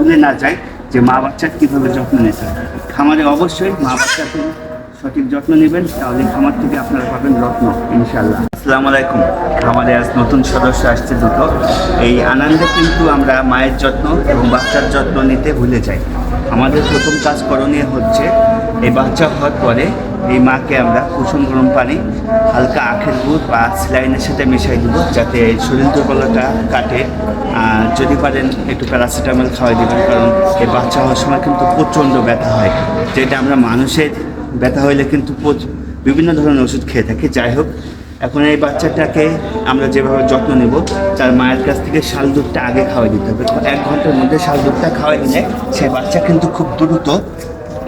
ভুলে না যায় যে মা বাচ্চার কীভাবে যত্ন নিতে খামারে অবশ্যই মা বাচ্চাকে সঠিক যত্ন নেবেন, তাহলে খামার থেকে আপনারা পাবেন রত্ন ইনশাল্লাহ আসসালামু আলাইকুম। খামারে আজ নতুন সদস্য আসছে দুটো। এই আনন্দে কিন্তু আমরা মায়ের যত্ন এবং বাচ্চার যত্ন নিতে ভুলে যাই। আমাদের প্রথম কাজ করণীয় হচ্ছে, এই বাচ্চা হওয়ার পরে এই মাকে আমরা কুসুম গরম পানি, হালকা আখের গুড় বা স্লাইনের সাথে মিশাই দেব যাতে শরীর দুর্বলতা কাটে। আর যদি পারেন একটু প্যারাসিটামল খাওয়াই দেবেন, কারণ এই বাচ্চা হওয়ার সময় কিন্তু প্রচণ্ড ব্যথা হয়। যেটা আমরা মানুষের ব্যথা হইলে কিন্তু বিভিন্ন ধরনের ওষুধ খেয়ে থাকি। যাই হোক, এখন এই বাচ্চাটাকে আমরা যেভাবে যত্ন নেব, তার মায়ের কাছ থেকে শাল দুধটা আগে খাওয়াই দিতে হবে। এক ঘণ্টার মধ্যে শাল দুধটা খাওয়াই দিলে সে বাচ্চা কিন্তু খুব দ্রুত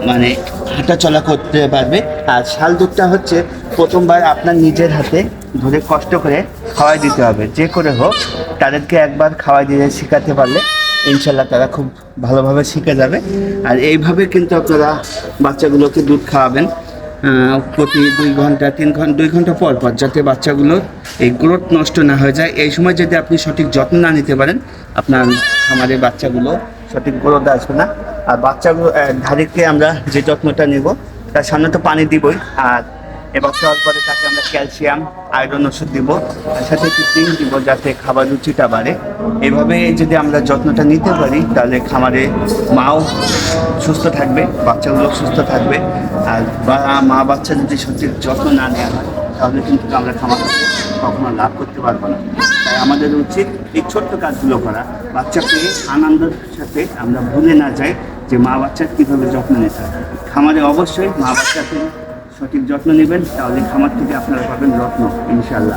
মানে হাঁটা চলা করতে পারবে। আর শাল দুধটা হচ্ছে প্রথমবার আপনার নিজের হাতে ধরে কষ্ট করে খাওয়াই দিতে হবে। যে করে হোক, তাদেরকে একবার খাওয়াই দিয়ে শেখাতে পারলে ইনশাল্লাহ তারা খুব ভালোভাবে শিখে যাবে। আর এইভাবে কিন্তু আপনারা বাচ্চাগুলোকে দুধ খাওয়াবেন প্রতি দুই ঘণ্টা, তিন ঘণ্টা দুই ঘণ্টা পর পর যাতে বাচ্চাগুলোর এই গ্রোথ নষ্ট না হয়ে যায়। এই সময় যদি আপনি সঠিক যত্ন না নিতে পারেন, আপনার খামারের বাচ্চাগুলো সঠিক গ্রোথ আসবে না। আর বাচ্চাগুলো ধারিকে আমরা যে যত্নটা নেব, তার সামনে তো পানি দিবই, আর এবার খাওয়ার পরে তাকে আমরা ক্যালসিয়াম, আয়রন ওষুধ দিব, তার সাথে জিঙ্ক দিব যাতে খাবার রুচিটা বাড়ে। এভাবে যদি আমরা যত্নটা নিতে পারি, তাহলে খামারে মাও সুস্থ থাকবে, বাচ্চাগুলো সুস্থ থাকবে, আর মা বাচ্চা যদি সত্যি যত্ন না নেওয়া হয়, তাহলে কিন্তু আমরা খামার কখনো লাভ করতে পারব না। তাই আমাদের উচিত এই ছোট্ট কাজগুলো করা, বাচ্চাকে আনন্দের সাথে আমরা ভুলে না যাই যে মা বাচ্চার কীভাবে যত্ন নিতে হয়। খামারে অবশ্যই মা বাচ্চাকে সঠিক যত্ন নেবেন, তাহলে খামার থেকে আপনারা পাবেন রত্ন ইনশাল্লাহ